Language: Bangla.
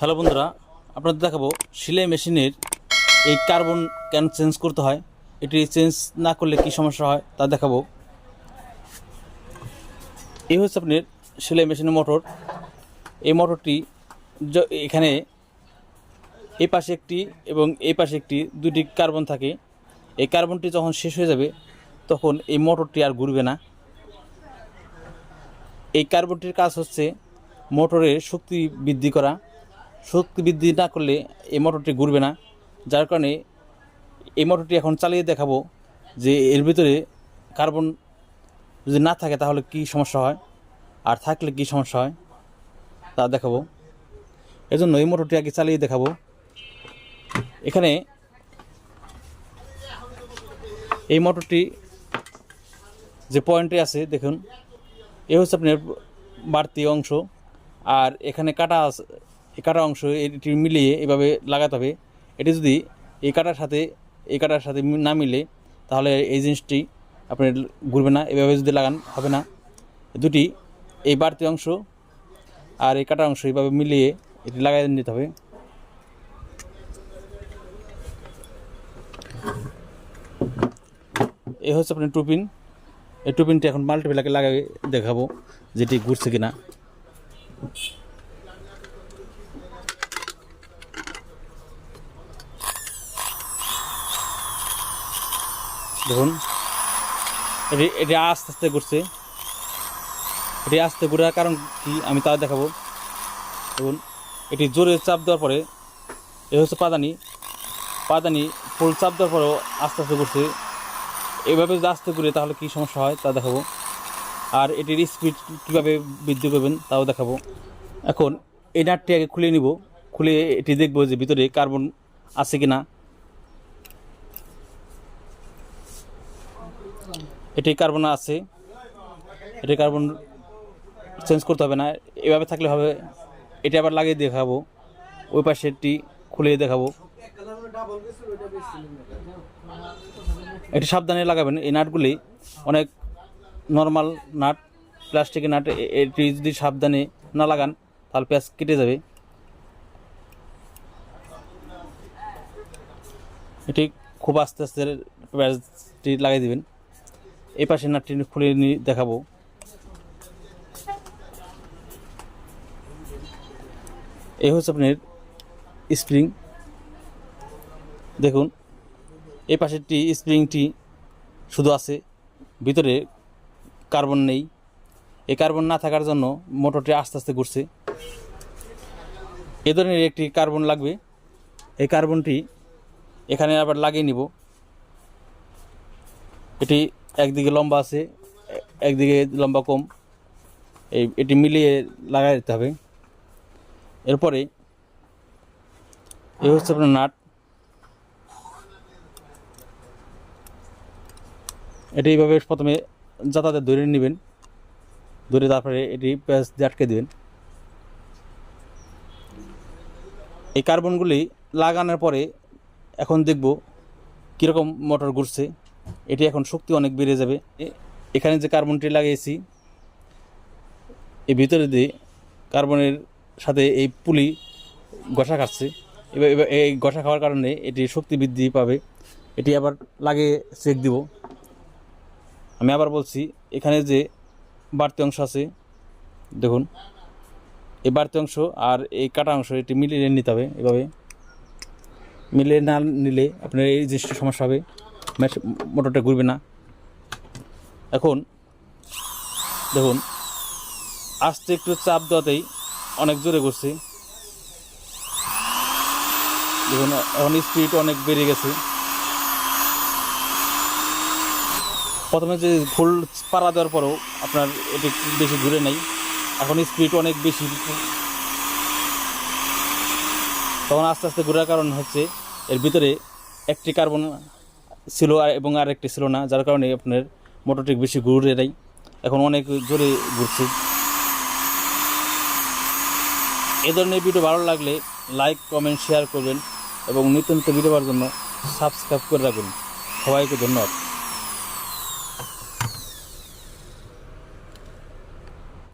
হ্যালো বন্ধুরা, আপনাদের দেখাবো সেলাই মেশিনের এই কার্বন কেন চেঞ্জ করতে হয়। এটি চেঞ্জ না করলে কি সমস্যা হয় তা দেখাবো। এই হচ্ছে আপনার সেলাই মেশিনের মোটর। এই মোটরটি এখানে এই পাশে একটি এবং এই পাশে একটি দুটি কার্বন থাকে। এই কার্বনটি যখন শেষ হয়ে যাবে, তখন এই মোটরটি আর ঘুরবে না। এই কার্বনটির কাজ হচ্ছে মোটরের শক্তি বৃদ্ধি করা। শক্তি বৃদ্ধি না করলে এই মোটরটি ঘুরবে না। যার কারণে এই মোটরটি এখন চালিয়ে দেখাবো যে এর ভিতরে কার্বন যদি না থাকে তাহলে কি সমস্যা হয়, আর থাকলে কি সমস্যা হয় তা দেখাবো। এজন্য এই মোটরটি আগে চালিয়ে দেখাবো। এখানে এই মোটরটি যে পয়েন্টে আছে, দেখুন, এ হচ্ছে আপনার বাড়তি অংশ, আর এখানে কাটা এই কাটা অংশ এটি মিলিয়ে এভাবে লাগাতে হবে। এটি যদি এই কাটার সাথে, এই কাটার সাথে না মিলে, তাহলে এই জিনিসটি আপনি ঘুরবে না। এভাবে যদি লাগান, হবে না। দুটি, এই বাড়তি অংশ আর এই কাটা অংশ এইভাবে মিলিয়ে এটি লাগাই নিতে হবে। এ হচ্ছে আপনার টুপিন। এই টুপিনটি এখন মাল্টিপ্লাকে লাগাই দেখাবো যেটি ঘুরছে কিনা। দেখুন। এটি আস্তে আস্তে ঘুরছে। এটি আস্তে ঘুরার কারণ কি আমি তা দেখাবো। দেখুন, এটি জোরে চাপ দেওয়ার পরে এ হচ্ছে পাদানি। পাদানি ফুল চাপ দেওয়ার পরেও আস্তে আস্তে ঘুরছে। এভাবে যদি আস্তে ঘুরে তাহলে কী সমস্যা হয় তা দেখাবো। আর এটির স্পিড কীভাবে বৃদ্ধি করবেন তাও দেখাবো। এখন এই নাটটি আগে খুলে নিব। খুলে এটি দেখব যে ভিতরে কার্বন আছে কি না এটি কার্বন আছে, এটি কার্বন চেঞ্জ করতে হবে না, এভাবে থাকলে হবে। এটা আবার লাগিয়ে দেখাবো, ওই পাশেরটি খুলে দেখাবো। এটি সাবধানে লাগাবেন, এই নাটগুলি অনেক নর্মাল নাট, প্লাস্টিকের নাট এটি যদি সাবধানে না লাগান, তাহলে পেঁয়াজ কেটে যাবে। এটি খুব আস্তে আস্তে পেঁয়াজটি লাগিয়ে দিবেন। এই পাশে নাটটি খুলে দেখাবো। এই হচ্ছে আপনার স্প্রিং। দেখুন, এই পাশেরটি স্প্রিংটি শুধু আছে, ভিতরে কার্বন নেই। এই কার্বন না থাকার জন্য মোটরটি আস্তে আস্তে ঘুরছে। এ ধরনের একটি কার্বন লাগবে। এই কার্বনটি এখানে আবার লাগিয়ে নিব। এটি একদিকে লম্বা আছে, একদিকে লম্বা কম। এই, এটি মিলিয়ে লাগাই দিতে হবে। এরপরে এই হচ্ছে আপনার নাট। এটি এইভাবে প্রথমে যাতায়াতে ধরে নেবেন। ধরে তারপরে এটি প্যাঁচ দিয়ে আটকে দেবেন। এই কার্বনগুলি লাগানোর পরে এখন দেখব কীরকম মোটর ঘুরছে। এটি এখন শক্তি অনেক বেড়ে যাবে। এখানে যে কার্বনটি লাগিয়েছি এই ভিতরে দিয়ে কার্বনের সাথে এই পুলি গসা খাচ্ছে। এবার এবার এই গসা খাওয়ার কারণে এটি শক্তি বৃদ্ধি পাবে। এটি আবার লাগিয়ে চেক দিব। আমি আবার বলছি, এখানে যে বাড়তি অংশ আছে, দেখুন, এই বাড়তি অংশ আর এই কাটা অংশ এটি মিলিয়ে নিতে হবে। এভাবে মিলিয়ে না নিলে আপনার এই জিনিসটা সমস্যা হবে মোটরটা ঘুরবে না। এখন দেখুন, আস্তে একটু চাপ দেওয়াতেই অনেক জোরে ঘুরছে। দেখুন, এখন স্পিড অনেক বেড়ে গেছে। প্রথমে যে ফুল পাড়া দেওয়ার পরেও আপনার এটি বেশি ঘুরে নেই। এখন স্পিড অনেক বেশি। তখন আস্তে আস্তে ঘোরার কারণ হচ্ছে এর ভিতরে একটি কার্বন ছিল আর- এবং আরেকটি ছিল না, যার কারণে আপনার মোটরটি বেশি ঘুরে নেই। এখন অনেক জোরে ঘুরছে। এ ধরনের ভিডিও ভালো লাগলে লাইক, কমেন্ট, শেয়ার করবেন এবং নিত্য নিত্য ভিডিও পাওয়ার জন্য সাবস্ক্রাইব করে রাখবেন। সবাইকে ধন্যবাদ।